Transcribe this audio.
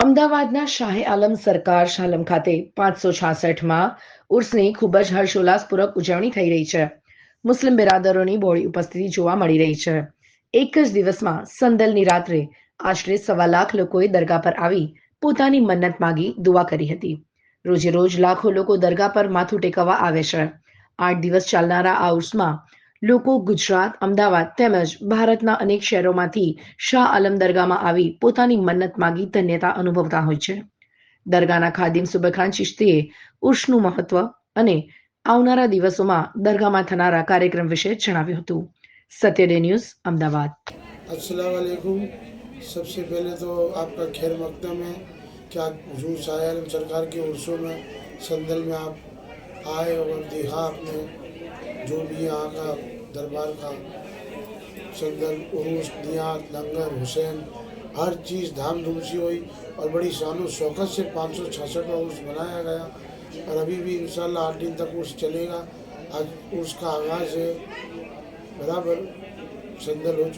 અમદાવાદના શાહે આલમ સરકાર શાલમ ખાતે પાંચસો છાસઠમાં ઉર્સની ખૂબ જ હર્ષોલ્લાસપૂર્વક ઉજવણી થઈ રહી છે. મુસ્લિમ બિરાદરોની બહોળી ઉપસ્થિતિ જોવા મળી રહી છે. એક જ દિવસમાં સંદલની રાત્રે આશરે સવા લાખ લોકોએ દરગાહ પર આવી પોતાની મન્નત માગી દુઆ કરી હતી. રોજે રોજ લાખો લોકો દરગાહ પર માથું ટેકવવા આવે છે. આઠ દિવસ ચાલનારા આ ઉર્સમાં લોકો ગુજરાત અમદાવાદ તેમજ ભારતના અનેક શહેરોમાંથી શાહ આલમ દરગાહમાં આવી પોતાની મન્નત માગી ધન્યતા અનુભવતા હોય છે દરગાહના ખાદિમ સુબખાન ચિશ્તીએ ઉર્સનું મહત્વ અને આવનારા દિવસોમાં દરગાહમાં થનારા કાર્યક્રમ વિશે જણાવ્યું હતું સત્યડે ન્યૂઝ અમદાવાદ अस्सलाम वालेकुम सबसे पहले तो आपका खैर मकदम है कि आप हजूर शाह आलम सरकार के उर्सों में संदल में आप आए और देखा आपने जो भी यहाँ का दरबार का संगल उर्स नियात लंगर, हुसैन, हर चीज़ धाम धूम सी हुई और बड़ी शान शौकत से पाँच सौ छसठ का उर्स बनाया गया और अभी भी इंशाल्लाह आठ दिन तक उर्स चलेगा। आज उर्स का आगाज़ है। बराबर संदल हो।